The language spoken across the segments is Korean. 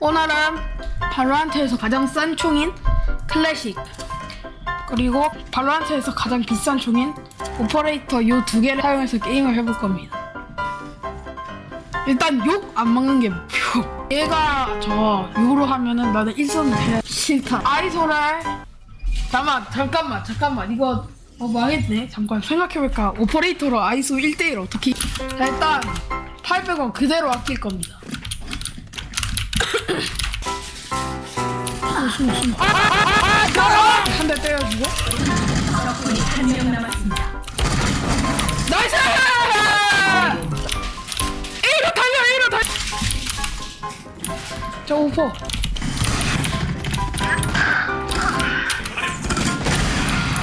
오늘은 발로란트에서 가장 싼 총인 클래식 그리고 발로란트에서 가장 비싼 총인 오퍼레이터 요 두 개를 사용해서 게임을 해볼 겁니다. 일단 욕 안 먹는 게 목표. 얘가 저 욕으로 하면은 나는 일선을 해야 싫다. 아이소를 잠깐만 잠깐만 잠깐만 이거 어, 망했네. 잠깐 생각해볼까. 오퍼레이터로 아이소 1대1 어떻게 자, 일단 800원 그대로 아낄 겁니다. 한대 때려주고 한명 남았습니다. 나이스! A로 달려 A로 달려 저 오퍼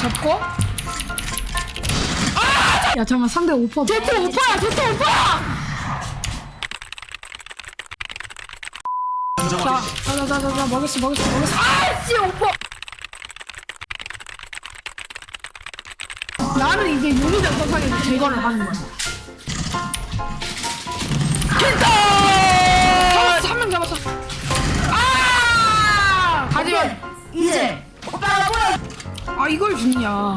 잡고 아! 야 잠깐만 상대 오퍼 제트 오퍼야 제트 오퍼야 자, 자 자 자 자 먹였어 먹였어 먹였어 아 씨 오퍼 나는 이제 유리장 선상에서 제거를 하는 거야. 킨터! 잡았어, 한명 잡았어. 아! 하지만, 이제 오빠가 보여. 아, 이걸 죽냐.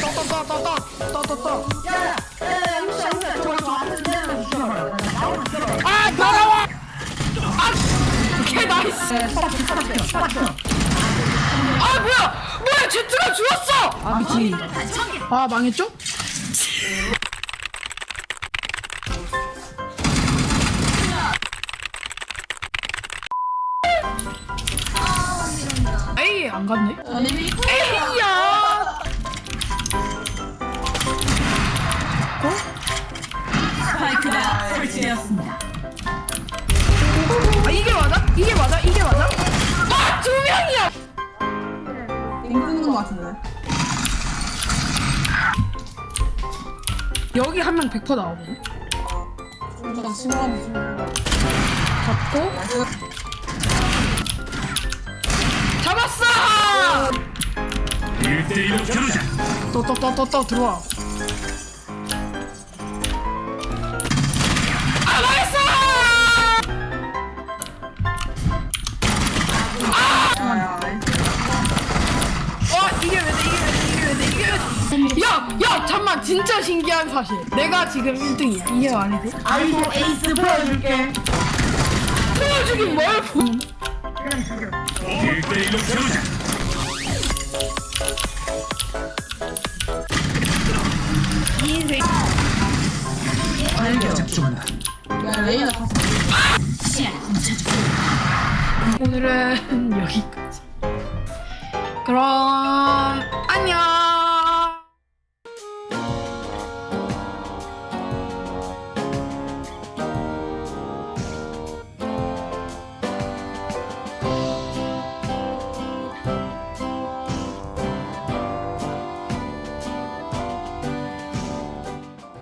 떠떠떠떠떠떠떠떠. 야, 야, 용사, 용사, 저거 저 앞에서 내려가 주셔. 나오는 들어. 아, 날아와! 아! 오케이, 나이스. 스타트, 스타트, 스타트. 아, 뭐야! 뭐야, 제트가 죽었어! 아, 미친. 아, 망했죠? 에이, 안 갔네. 에이야! 설치되었습니다. 아, 이게 맞아? 이게 맞아? 이게 맞아? 아, 두 명이야! 땡기는 것 같은데. 여기 한 명 100% 나오거든. 심하지 좀. 잡고, 잡았어! 1대1로 겨루자 또, 또, 또, 또, 또, 들어와. 야, 야, 잠만, 진짜 신기한 사실. 내가 지금 1등이야. 이게 말이 돼? 아이고 에이스 보여줄게. 보여주긴 뭘 보. 1대1로 겨루자 접종한다 야, 레이나 가서. 오늘은 여기까지. 그럼